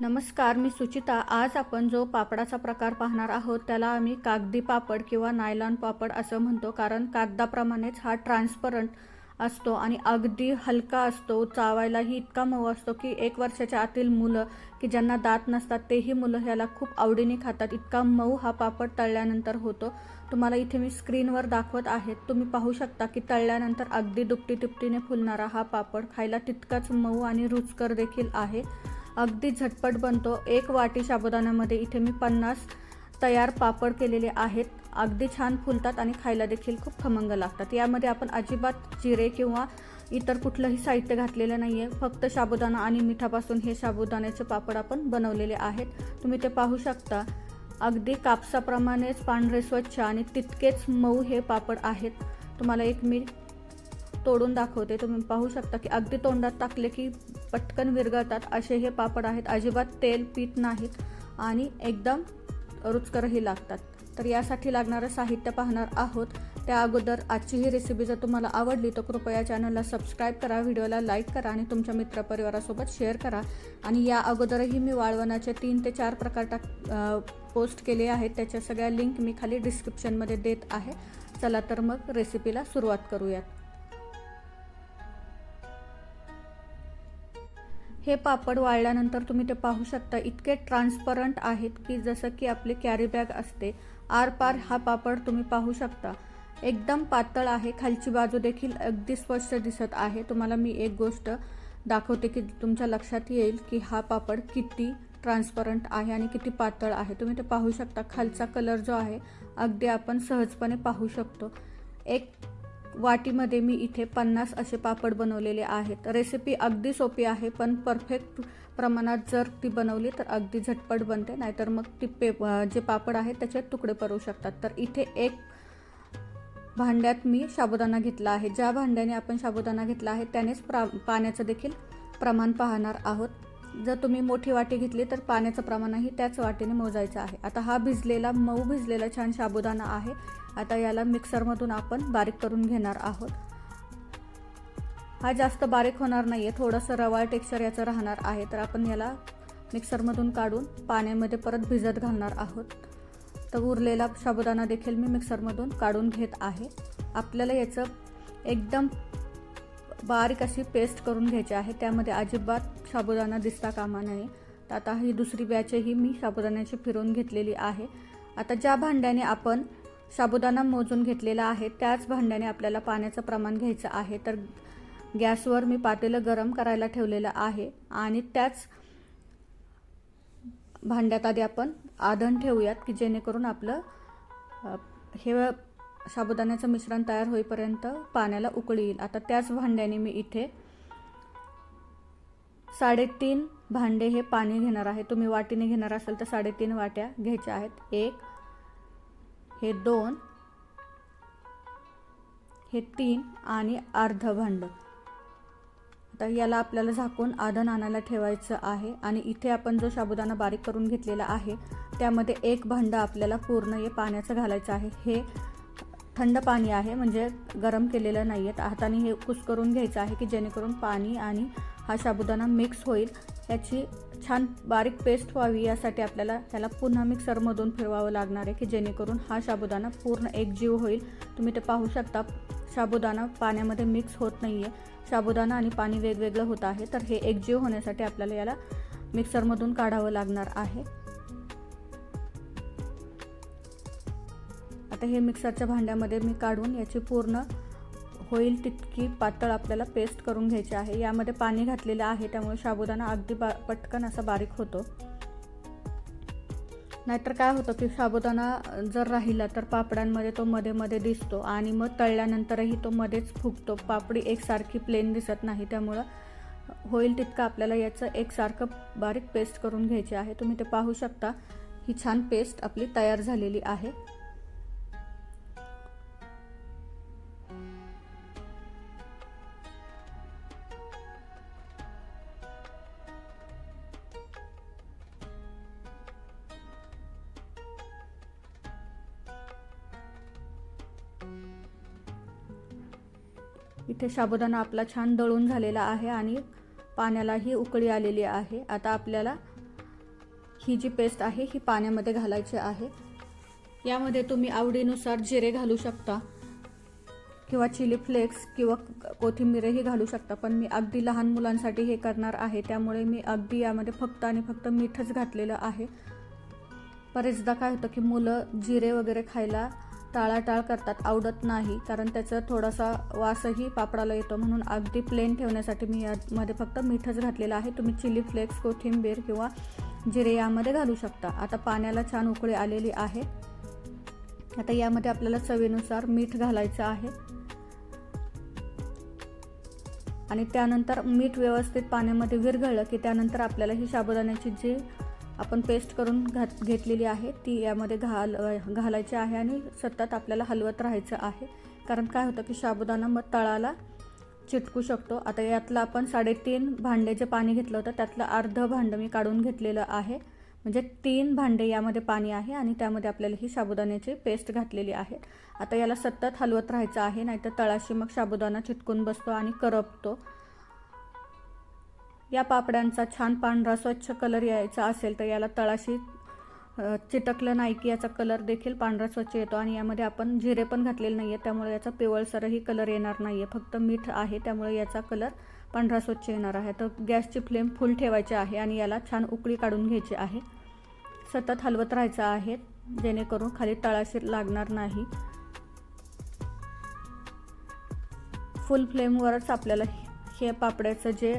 नमस्कार मी सुचिता. आज आपण जो पापडाचा प्रकार पाहणार आहोत त्याला आम्ही कागदी पापड किंवा नायलॉन पापड असं म्हणतो कारण कागदाप्रमाणेच हा ट्रान्सपरंट असतो आणि अगदी हलका असतो. चावायलाही इतका मऊ असतो की एक वर्षाच्या आतील मुलं की ज्यांना दात नसतात तेही मुलं ह्याला खूप आवडीने खातात. इतका मऊ हा पापड तळल्यानंतर होतो. तुम्हाला इथे मी स्क्रीनवर दाखवत आहे. तुम्ही पाहू शकता की तळल्यानंतर अगदी दुपटी तिपटीने फुलणारा हा पापड खायला तितकाच मऊ आणि रुचकर देखील आहे. अगदी झटपट बनतो. एक वाटी साबुदाण्यामध्ये इथे मी पन्नास तयार पापड केलेले आहेत. अगदी छान फुलतात आणि खायला देखील खूप खमंग लागतात. यामध्ये आपण अजिबात जिरे किंवा इतर कुठलंही साहित्य घातलेलं नाही आहे फक्त साबुदाणा आणि मिठापासून हे साबुदाण्याचे पापड आपण बनवलेले आहेत. तुम्ही ते पाहू शकता. अगदी कापसाप्रमाणेच पांढरे स्वच्छ आणि तितकेच मऊ हे पापड आहेत. तुम्हाला एक मी तोडून दाखवते. तुम्ही पाहू शकता की अगदी तोंडात टाकले की पटकन विरघळतात. असे हे पापड आहेत. अजिबात तेल पीत नाहीत आणि एकदम रुचकरही लागतात. तर यासाठी लागणारं साहित्य पाहणार आहोत. त्या अगोदर आजची ही रेसिपी जर तुम्हाला आवडली तर कृपया चॅनलला सबस्क्राईब करा व्हिडिओला लाईक करा आणि तुमच्या मित्रपरिवारासोबत शेअर करा. आणि या अगोदरही मी वाळवणाचे तीन ते चार प्रकार टाक पोस्ट केले आहेत. त्याच्या सगळ्या लिंक मी खाली डिस्क्रिप्शनमध्ये देत आहे. चला तर मग रेसिपीला सुरुवात करूयात. हे पापड वाळल्यानंतर तुम्ही ते पाहू शकता. इतके ट्रान्सपरंट आहेत की जसं की आपली कॅरी बॅग असते. आरपार हा पापड तुम्ही पाहू शकता. एकदम पातळ आहे. खालची बाजू देखील अगदी स्पष्ट दिसत आहे. तुम्हाला मी एक गोष्ट दाखवते की तुमच्या लक्षात येईल की हा पापड किती ट्रान्सपरंट आहे आणि किती पातळ आहे. तुम्ही ते पाहू शकता. खालचा कलर जो आहे अगदी आपण सहजपणे पाहू शकतो. एक वाटीमध्ये मी इथे पन्नास असे पापड बनवलेले आहेत. रेसिपी अगदी सोपी आहे पण परफेक्ट प्रमाणात जर ती बनवली तर अगदी झटपट बनते नाहीतर मग ती पे जे पापड आहेत त्याचे तुकडे पडू शकतात. तर इथे एक भांड्यात मी साबुदाणा घेतला आहे. ज्या भांड्याने आपण साबुदाणा घेतला आहे त्यानेच प्रा पाण्याचं देखील प्रमाण पाहणार आहोत. जर तुम्ही मोठी वाटी घेतली तर पाण्याचं प्रमाणही त्याच वाटीने मोजायचं आहे. आता हा भिजलेला मऊ भिजलेला छान साबुदाणा आहे. आता याला मिक्सरमधून आपण बारीक करून घेणार आहोत. हा जास्त बारीक होणार नाही आहे थोडंसं रवाळ टेक्स्चर याचं राहणार आहे. तर आपण याला मिक्सरमधून काढून पाण्यामध्ये परत भिजत घालणार आहोत. तर उरलेला साबुदाणा देखील मी मिक्सरमधून काढून घेत आहे. आपल्याला याचं एकदम बारीक अशी पेस्ट करून घ्यायची आहे. त्यामध्ये अजिबात साबुदाणा दिसता कामा नये. तर आता ही दुसरी बॅचही मी साबुदाण्याची फिरवून घेतलेली आहे. आता ज्या भांड्याने आपण साबुदाणा मोजून घेतलेला आहे त्याच भांड्याने आपल्याला पाण्याचं प्रमाण घ्यायचं आहे. तर गॅसवर मी पातेलं गरम करायला ठेवलेलं आहे आणि त्याच भांड्यात आधी आपण आधण ठेवूयात की जेणेकरून आपलं हे साबुदाण्याचं मिश्रण तयार होईपर्यंत पाण्याला उकळी येईल. आता त्याच भांड्याने मी इथे साडेतीन भांडे हे पाणी घेणार आहे. तुम्ही वाटीने घेणार असाल तर साडेतीन वाट्या घ्यायच्या आहेत. एक हे दोन हे तीन आणि अर्ध भांड. आता याला आपल्याला झाकून आधण आणायला ठेवायचं आहे आणि इथे आपण जो साबुदाणा बारीक करून घेतलेला आहे त्यामध्ये एक भांडं आपल्याला पूर्ण हे पाण्याचं घालायचं आहे. हे थंड पाणी आहे म्हणजे गरम केलेलं नाही आहे हाताने हे कुस्करून घ्यायचं आहे की जेणेकरून पाणी आणि हा साबुदाणा मिक्स होईल. याची छान बारीक पेस्ट व्हावी यासाठी आपल्याला त्याला पुन्हा मिक्सरमधून फिरवावं लागणार आहे की जेणेकरून हा साबुदाणा पूर्ण एकजीव होईल. तुम्ही ते पाहू शकता साबुदाणा पाण्यामध्ये मिक्स होत नाही आहे साबुदाणा आणि पाणी वेगवेगळं होत आहे तर हे एकजीव होण्यासाठी आपल्याला याला मिक्सरमधून काढावं लागणार आहे. आता हे मिक्सरच्या भांड्यामध्ये मी काढून याची पूर्ण होईल तितकी पातळ आपल्याला पेस्ट करून घ्यायची आहे. यामध्ये पाणी घातलेलं आहे त्यामुळे साबुदाणा अगदी बा पटकन असा बारीक होतो. नाहीतर काय होतं की साबुदाणा जर राहिला तर पापड्यांमध्ये तो मध्ये मध्ये दिसतो आणि मग तळल्यानंतरही तो मध्येच फुगतो. पापडी एकसारखी प्लेन दिसत नाही त्यामुळं होईल तितकं आपल्याला याचं एकसारखं बारीक पेस्ट करून घ्यायची आहे. तुम्ही ते पाहू शकता. ही छान पेस्ट आपली तयार झालेली आहे. इथे साबुदाणा आपला छान दळून झालेला आहे आणि पाण्यालाही उकळी आलेली आहे. आता आपल्याला ही जी पेस्ट आहे ही पाण्यामध्ये घालायची आहे. यामध्ये तुम्ही आवडीनुसार जिरे घालू शकता किंवा चिली फ्लेक्स किंवा कोथिंबीरही घालू शकता. पण मी अगदी लहान मुलांसाठी हे करणार आहे. त्यामुळे मी अगदी यामध्ये फक्त आणि फक्त मीठच घातलेलं आहे. बरेचदा काय होतं की मुलं जिरे वगैरे खायला टाळाटाळ करतात आवडत नाही. कारण त्याचा थोडासा वासही पापडाला येतो. म्हणून अगदी प्लेन ठेवण्यासाठी मी यामध्ये फक्त मीठच घातलेलं आहे. तुम्ही चिली फ्लेक्स कोथिंबीर किंवा जिरे यामध्ये घालू शकता. आता पाण्याला छान उकळी आलेली आहे. आता यामध्ये आपल्याला चवीनुसार मीठ घालायचं आहे. आणि त्यानंतर मीठ व्यवस्थित पाण्यामध्ये विरघळलं की त्यानंतर आपल्याला ही साबुदाण्याची जी आपण पेस्ट करून घात घेतलेली आहे. ती यामध्ये घाल घालायची आहे आणि सतत आपल्याला हलवत राहायचं आहे. कारण काय होतं की साबुदाणा मग तळाला चिटकू शकतो. आता यातलं आपण साडेतीन भांडे जे पाणी घेतलं होतं त्यातलं अर्धं भांडं मी काढून घेतलेलं आहे. म्हणजे तीन भांडे यामध्ये पाणी आहे आणि त्यामध्ये आपल्याला ही साबुदाण्याची पेस्ट घातलेली आहे. आता याला सतत हलवत राहायचं आहे नाहीतर तळाशी मग साबुदाणा चिटकून बसतो आणि करपतो. या पापड्यांचा छान पांढरा स्वच्छ कलर यायचा असेल तर याला तळाशी चिटकलं नाही की याचा कलर देखील पांढरा स्वच्छ येतो आणि यामध्ये आपण जिरे पण घातलेले नाही आहे त्यामुळे याचा पिवळसरही कलर येणार नाही आहे फक्त मीठ आहे त्यामुळे याचा कलर पांढरा स्वच्छ येणार आहे. तर गॅसची फ्लेम फुल ठेवायची आहे आणि याला छान उकळी काढून घ्यायची आहे. सतत हलवत राहायचं आहे जेणेकरून खाली तळाशी लागणार नाही. फुल फ्लेमवरच आपल्याला हे पापड्याचं जे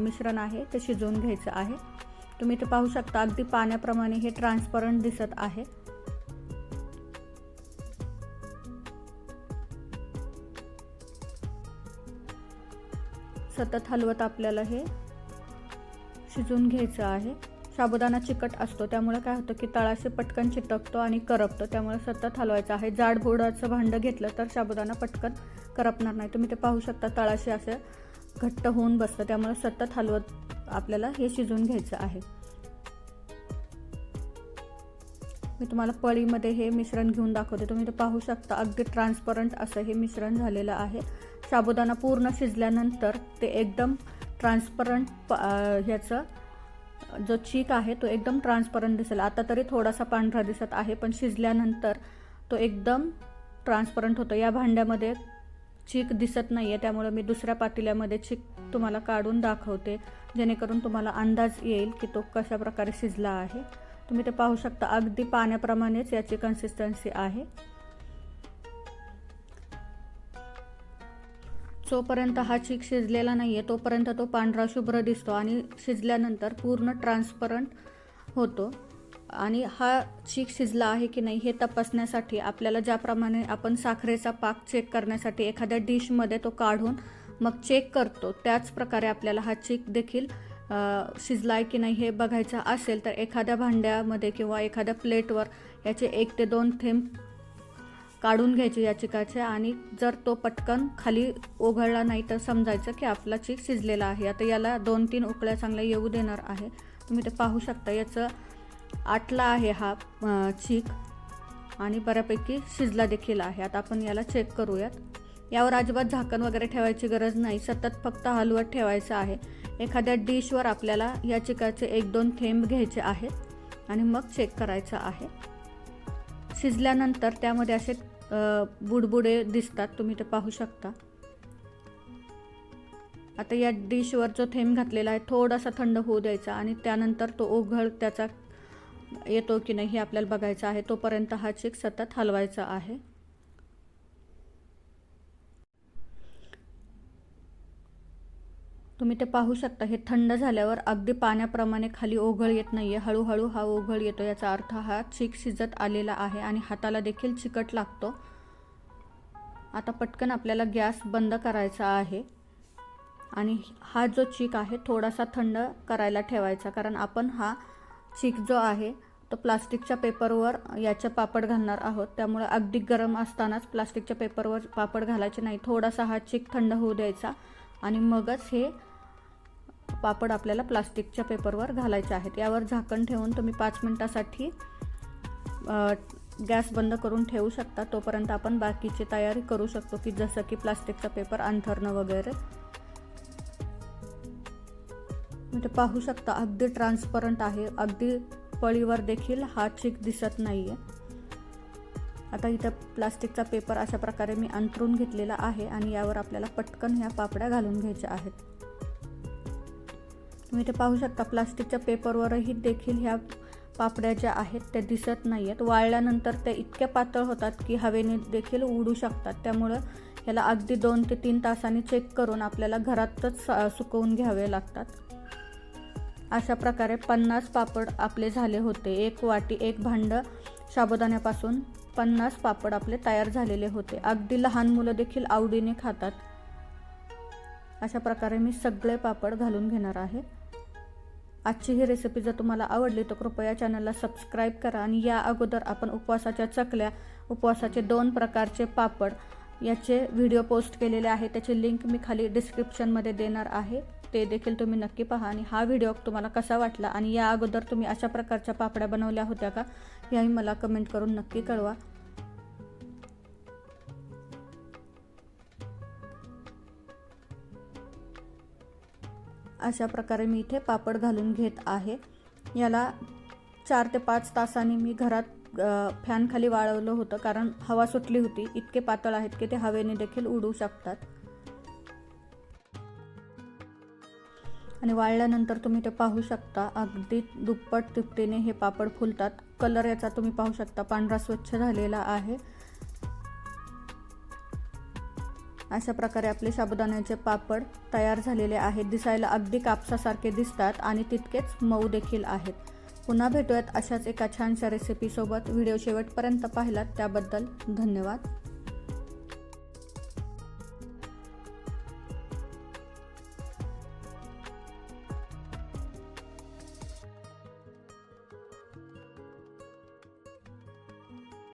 मिश्रण आहे ते शिजवून घ्यायचं आहे. तुम्ही ते पाहू शकता अगदी पाण्याप्रमाणे हे ट्रान्सपरंट दिसत आहे. सतत हलवत आपल्याला हे शिजवून घ्यायचं आहे. साबुदाणा चिकट असतो त्यामुळे काय होतं की तळाशी पटकन चिटकतो आणि करपतो त्यामुळे सतत हलवायचं आहे. जाडभोडाचं भांडं घेतलं तर साबुदाणा पटकन करपणार नाही. तुम्ही ते पाहू शकता तळाशी असं घट्ट होऊन बसतं. त्यामुळे सतत हलवत आपल्याला हे शिजवून घ्यायचं आहे. मी तुम्हाला पळीमध्ये हे मिश्रण घेऊन दाखवते. तुम्ही ते पाहू शकता अगदी ट्रान्सपरंट असं हे मिश्रण झालेलं आहे. साबुदाणा पूर्ण शिजल्यानंतर ते एकदम ट्रान्सपरंट ह्याचं जो चीक आहे तो एकदम ट्रान्सपरंट दिसेल. आता तरी थोडासा पांढरा दिसत आहे पण शिजल्यानंतर तो एकदम ट्रान्सपरंट होतो. या भांड्यामध्ये चीक दिसत नाही आहे त्यामुळे मी दुसऱ्या पातेल्यामध्ये चीक तुम्हाला काढून दाखवते जेणेकरून तुम्हाला अंदाज येईल की तो कशा प्रकारे शिजला आहे. तुम्ही ते पाहू शकता अगदी पाण्याप्रमाणेच याची कन्सिस्टन्सी आहे. जोपर्यंत हा चीक शिजलेला नाही आहे तोपर्यंत तो पांढरा शुभ्र दिसतो आणि शिजल्यानंतर पूर्ण ट्रान्सपरंट होतो. आणि हा चीक शिजला आहे की नाही हे तपासण्यासाठी आपल्याला ज्याप्रमाणे आपण साखरेचा पाक चेक करण्यासाठी एखाद्या डिशमध्ये तो काढून मग चेक करतो त्याच प्रकारे आपल्याला हा चीक देखील शिजला आहे की नाही हे बघायचं असेल तर एखाद्या भांड्यामध्ये किंवा एखाद्या प्लेटवर याचे एक ते दोन थेंब काढून घ्यायचे या चिकाचे आणि जर तो पटकन खाली ओघळला नाही तर समजायचं की आपला चीक शिजलेला आहे. आता याला दोन तीन उकळ्या चांगल्या येऊ देणार आहे. तुम्ही ते पाहू शकता. याचं आटला आहे हा चीक आणि बऱ्यापैकी शिजला देखील आहे. आता आपण याला चेक करूयात. यावर अजिबात झाकण वगैरे ठेवायची गरज नाही. सतत फक्त हलवत ठेवायचं आहे. एखाद्या डिशवर आपल्याला या चिकाचे एक दोन थेंब घ्यायचे आहेत आणि मग चेक करायचं आहे. शिजल्यानंतर त्यामध्ये असे बुडबुडे दिसतात. तुम्ही ते पाहू शकता. आता या डिशवर जो थेंब घातलेला आहे थोडासा थंड होऊ द्यायचा आणि त्यानंतर तो ओघळ त्याचा येतो की नाही हे आपल्याला बघायचं आहे तोपर्यंत हा चेक सतत हलवायचा आहे. तुम्ही ते पाहू शकता हे थंड झाल्यावर अगदी पाण्याप्रमाणे खाली ओघळ येत नाही आहे हळूहळू हा ओघळ येतो याचा अर्थ हा चीक शिजत आलेला आहे आणि हाताला देखील चिकट लागतो. आता पटकन आपल्याला गॅस बंद करायचा आहे आणि हा जो चीक आहे थोडासा थंड करायला ठेवायचा कारण आपण हा चीक जो आहे तो प्लास्टिकच्या पेपरवर याचे पापड घालणार आहोत. त्यामुळे अगदी गरम असतानाच प्लास्टिकच्या पेपरवर पापड घालायचे नाही. थोडासा हा चीक थंड होऊ द्यायचा आणि मगच हे पापड आपल्याला प्लास्टिकच्या पेपरवर घालायचे आहेत. यावर झाकण ठेवून तुम्ही पाच मिनटासाठी गॅस बंद करून ठेवू शकता. तोपर्यंत आपण बाकीची तयारी करू शकतो की जसं की प्लास्टिकचा पेपर अंथरणं वगैरे म्हणजे पाहू शकता अगदी ट्रान्सपरंट आहे. अगदी पळीवर देखील हा चिक दिसत नाही आहे आता इथं प्लास्टिकचा पेपर अशा प्रकारे मी अंथरून घेतलेला आहे आणि यावर आपल्याला पटकन ह्या पापड्या घालून घ्यायच्या आहेत. तुम्ही इथे पाहू शकता प्लास्टिकच्या पेपरवरही देखील ह्या पापड्या ज्या आहेत त्या दिसत नाही आहेत वाळल्यानंतर त्या इतक्या पातळ होतात की हवेने देखील उडू शकतात. त्यामुळं ह्याला अगदी दोन ते तीन तासांनी चेक करून आपल्याला घरातच सुकवून घ्यावे लागतात. अशा प्रकारे पन्नास पापड आपले झाले होते. एक वाटी एक भांडं साबुदाण्यापासून पन्नास पापड आपले तयार झालेले होते. अगदी लहान मुलं देखील आवडीने खातात. अशा प्रकारे मी सगळे पापड घालून घेणार आहे. आजची ही रेसिपी जर तुम्हाला आवडली तर कृपया चॅनलला सबस्क्राईब करा आणि या अगोदर आपण उपवासाच्या चकल्या उपवासाचे दोन प्रकारचे पापड याचे व्हिडिओ पोस्ट केलेले आहे. त्याची लिंक मी खाली डिस्क्रिप्शनमध्ये देणार आहे. ते देखील तुम्ही नक्की पहा आणि हा व्हिडिओ तुम्हाला कसा वाटला आणि या अगोदर तुम्ही अशा प्रकारच्या पापड्या बनवल्या होत्या का याही मला कमेंट करून नक्की कळवा. अशा प्रकारे मी इथे पापड घालून घेत आहे. याला चार ते पाच तासांनी मी घरात फॅनखाली वाळवलं होतं कारण हवा सुटली होती. इतके पातळ आहेत की ते हवेने देखील उडू शकतात. आणि वाळल्यानंतर तुम्ही ते पाहू शकता. अगदी दुप्पट तिपटीने हे पापड फुलतात. कलर याचा तुम्ही पाहू शकता. पांढरा स्वच्छ झालेला आहे. अशा प्रकारे आपले साबुदाण्याचे पापड तयार झालेले आहेत. दिसायला अगदी कापसासारखे दिसतात आणि तितकेच मऊ देखील आहेत. पुन्हा भेटूयात अशाच एका छानशा रेसिपीसोबत व्हिडिओ शेवटपर्यंत पाहिलात त्याबद्दल धन्यवाद.